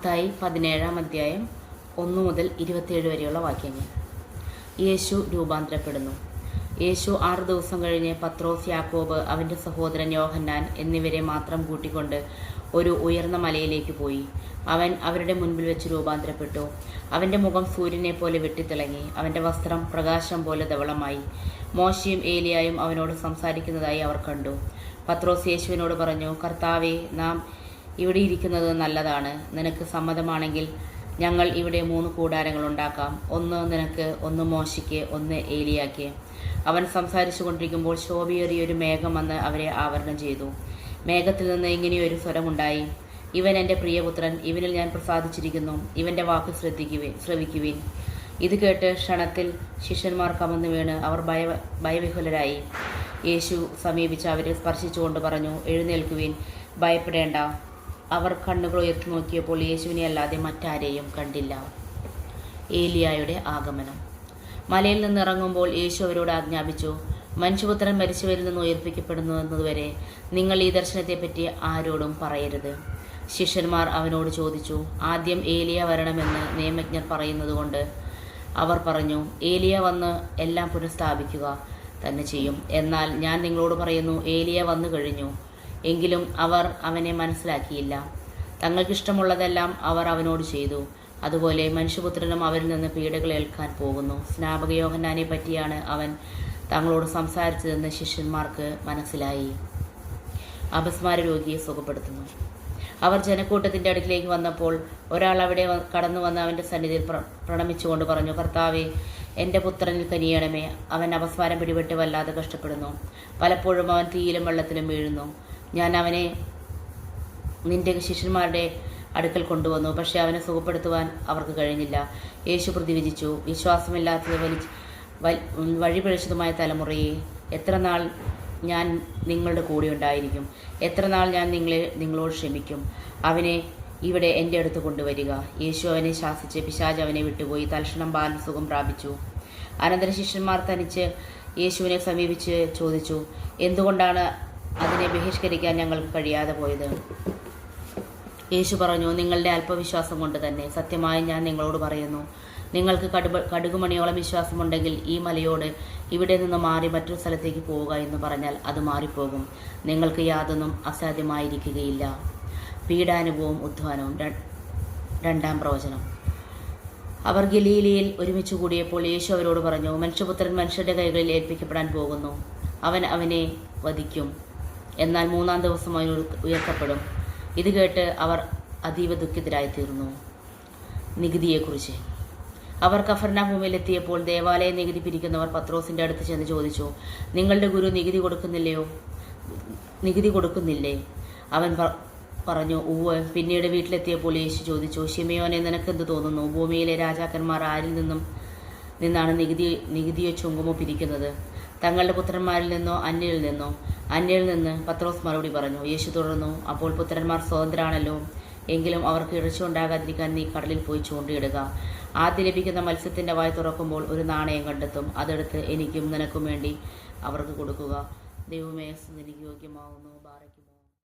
മത്തായി പതിനേഴാം അധ്യായം ഒന്ന് മുതൽ ഇരുപത്തിയേഴ് വരെയുള്ള വാക്യങ്ങൾ. യേശു രൂപാന്തരപ്പെടുന്നു. യേശു ആറ് ദിവസം കഴിഞ്ഞ് പത്രോസ് യാക്കോബ് അവന്റെ സഹോദരൻ യോഹന്നാൻ എന്നിവരെ മാത്രം കൂട്ടിക്കൊണ്ട് ഒരു ഉയർന്ന മലയിലേക്ക് പോയി. അവൻ അവരുടെ മുൻപിൽ വെച്ച് രൂപാന്തരപ്പെട്ടു. അവന്റെ മുഖം സൂര്യനെ പോലെ വെട്ടിത്തിളങ്ങി. അവന്റെ വസ്ത്രം പ്രകാശം പോലെ ധവളമായി. മോശയും ഏലിയായും അവനോട് സംസാരിക്കുന്നതായി അവർ കണ്ടു. പത്രോസ് യേശുവിനോട് പറഞ്ഞു കർത്താവെ നാം ഇവിടെ ഇരിക്കുന്നത് നല്ലതാണ്. നിനക്ക് സമ്മതമാണെങ്കിൽ ഞങ്ങൾ ഇവിടെ മൂന്ന് കൂടാരങ്ങൾ ഉണ്ടാക്കാം. ഒന്ന് നിനക്ക് ഒന്ന് മോശയ്ക്ക് ഒന്ന് ഏലിയാക്ക്. അവൻ സംസാരിച്ചു കൊണ്ടിരിക്കുമ്പോൾ ശോഭയേറിയൊരു മേഘം വന്ന് അവരെ ആവരണം ചെയ്തു. മേഘത്തിൽ നിന്ന് ഇങ്ങനെയൊരു സ്വരമുണ്ടായി ഇവൻ എന്റെ പ്രിയപുത്രൻ ഇവനിൽ ഞാൻ പ്രസാദിച്ചിരിക്കുന്നു. ഇവന്റെ വാക്ക് ശ്രദ്ധിക്കുവിൻ ശ്രവിക്കുവിൻ. ഇത് കേട്ട് ക്ഷണത്തിൽ ശിഷ്യന്മാർ കമന്നു വീണ് അവർ ഭയ ഭയവിഹുലരായി യേശു സമീപിച്ച് അവരെ സ്പർശിച്ചുകൊണ്ട് പറഞ്ഞു എഴുന്നേൽക്കുവിൻ ഭയപ്പെടേണ്ട. അവർ കണ്ണുകൾ ഉയർത്തി നോക്കിയപ്പോൾ യേശുവിനെ അല്ലാതെ മറ്റാരെയും കണ്ടില്ല. ഏലിയായുടെ ആഗമനം. മലയിൽ നിന്ന് ഇറങ്ങുമ്പോൾ യേശു അവരോട് ആജ്ഞാപിച്ചു മനുഷ്യപുത്രൻ മരിച്ചു നിന്ന് ഉയർപ്പിക്കപ്പെടുന്നു എന്നതുവരെ നിങ്ങൾ ഈ ദർശനത്തെപ്പറ്റി ആരോടും പറയരുത്. ശിഷ്യന്മാർ അവനോട് ചോദിച്ചു ആദ്യം ഏലിയ വരണമെന്ന് നിയമജ്ഞർ പറയുന്നതുകൊണ്ട് അവർ പറഞ്ഞു ഏലിയ വന്ന് എല്ലാം പുനഃസ്ഥാപിക്കുക തന്നെ ചെയ്യും. എന്നാൽ ഞാൻ നിങ്ങളോട് പറയുന്നു ഏലിയ വന്നു കഴിഞ്ഞു എങ്കിലും അവർ അവനെ മനസ്സിലാക്കിയില്ല. തങ്ങൾക്കിഷ്ടമുള്ളതെല്ലാം അവർ അവനോട് ചെയ്തു. അതുപോലെ മനുഷ്യപുത്രനും അവരിൽ നിന്ന് പീഡകൾ ഏൽക്കാൻ പോകുന്നു. സ്നാപക യോഹന്നാനെ പറ്റിയാണ് അവൻ തങ്ങളോട് സംസാരിച്ചതെന്ന് ശിഷ്യന്മാർക്ക് മനസ്സിലായി. അപസ്മാര രോഗിയെ സുഖപ്പെടുത്തുന്നു. അവർ ജനക്കൂട്ടത്തിന്റെ അടുക്കിലേക്ക് വന്നപ്പോൾ ഒരാൾ അവിടെ കടന്നു വന്ന് അവന്റെ സന്നിധിയിൽ പ്ര- പ്രണമിച്ചുകൊണ്ട് പറഞ്ഞു കർത്താവെ എന്റെ പുത്രനിൽ കനിയണമേ. അവൻ അപസ്മാരം പിടിപെട്ട് വല്ലാതെ കഷ്ടപ്പെടുന്നു. പലപ്പോഴും അവൻ തീയിലും വെള്ളത്തിലും വീഴുന്നു. ഞാൻ അവനെ നിന്റെ ശിഷ്യന്മാരുടെ അടുക്കൽ കൊണ്ടുവന്നു. പക്ഷെ അവനെ സുഖപ്പെടുത്തുവാൻ അവർക്ക് കഴിഞ്ഞില്ല. യേശു പ്രതിവിധിച്ചു വിശ്വാസമില്ലാത്തത് വലിച്ച് വഴിപിഴച്ചതുമായ തലമുറയെ എത്ര നാൾ ഞാൻ നിങ്ങളുടെ കൂടെ ഉണ്ടായിരിക്കും? എത്ര നാൾ ഞാൻ നിങ്ങളെ നിങ്ങളോട് ക്ഷമിക്കും? അവനെ ഇവിടെ എന്റെ അടുത്ത് കൊണ്ടുവരിക. യേശു അവനെ ശാസിച്ച് പിശാജ് അവനെ വിട്ടുപോയി. തൽക്ഷണം ബാലൻ സുഖം പ്രാപിച്ചു. അനന്തര ശിഷ്യന്മാർ തനിച്ച് യേശുവിനെ സമീപിച്ച് ചോദിച്ചു എന്തുകൊണ്ടാണ് അതിനെ ബഹിഷ്കരിക്കാൻ ഞങ്ങൾക്ക് കഴിയാതെ പോയത്. യേശു പറഞ്ഞു നിങ്ങളുടെ അല്പവിശ്വാസം കൊണ്ട് തന്നെ. സത്യമായി ഞാൻ നിങ്ങളോട് പറയുന്നു. നിങ്ങൾക്ക് കടുപ കടുകുമണിയോളം വിശ്വാസമുണ്ടെങ്കിൽ ഈ മലയോട് ഇവിടെ നിന്ന് മാറി മറ്റൊരു സ്ഥലത്തേക്ക് പോവുക എന്ന് പറഞ്ഞാൽ അത് മാറിപ്പോകും. നിങ്ങൾക്ക് യാതൊന്നും അസാധ്യമായിരിക്കുകയില്ല. പീഡാനുഭവവും ഉദ്ധാനവും. രണ്ടാം പ്രവചനം. അവർ ഗലീലിയിൽ ഒരുമിച്ച് കൂടിയപ്പോൾ യേശു അവരോട് പറഞ്ഞു മനുഷ്യപുത്രൻ മനുഷ്യരുടെ കൈകളിൽ ഏൽപ്പിക്കപ്പെടാൻ പോകുന്നു. അവൻ അവനെ വധിക്കും. എന്നാൽ മൂന്നാം ദിവസം അവൻ ഉയർ- ഉയർത്തപ്പെടും. ഇത് കേട്ട് അവർ അതീവ ദുഃഖിതരായി തീർന്നു നികുതിയെക്കുറിച്ച്. അവർ കഫർനാഭൂമിയിലെത്തിയപ്പോൾ ദേവാലയ നികുതി പിരിക്കുന്നവർ പത്രോസിന്റെ അടുത്ത് ചെന്ന് ചോദിച്ചു നിങ്ങളുടെ ഗുരു നികുതി കൊടുക്കുന്നില്ലയോ? നികുതി കൊടുക്കുന്നില്ലേ? അവൻ പറഞ്ഞു ഉവ്വ്. പിന്നീട് വീട്ടിലെത്തിയപ്പോൾ യേശു ചോദിച്ചു ഷിമയോനെ നിനക്കെന്ത് തോന്നുന്നു? ഭൂമിയിലെ രാജാക്കന്മാർ ആരിൽ നിന്നും നിന്നാണ് നികുതി നികുതിയോ ചുങ്കുമോ പിരിക്കുന്നത്. തങ്ങളുടെ പുത്രന്മാരിൽ നിന്നോ അന്യയിൽ നിന്നോ. അന്യയിൽ നിന്ന് പത്രോസ് മറുപടി പറഞ്ഞു യേശു തുടർന്നു. അപ്പോൾ പുത്രന്മാർ സ്വതന്ത്രരാണല്ലോ. എങ്കിലും അവർക്ക് ഇഴച്ചു ഉണ്ടാകാതിരിക്കാൻ നീ കടലിൽ പോയി ചൂണ്ടിയിടുക. ആദ്യം ലഭിക്കുന്ന മത്സ്യത്തിന്റെ വായ തുറക്കുമ്പോൾ ഒരു നാണയം കണ്ടെത്തും. അതെടുത്ത് എനിക്കും നിനക്കും വേണ്ടി അവർക്ക് കൊടുക്കുക. ദൈവമേ എനിക്ക് യോഗ്യമാവുന്നു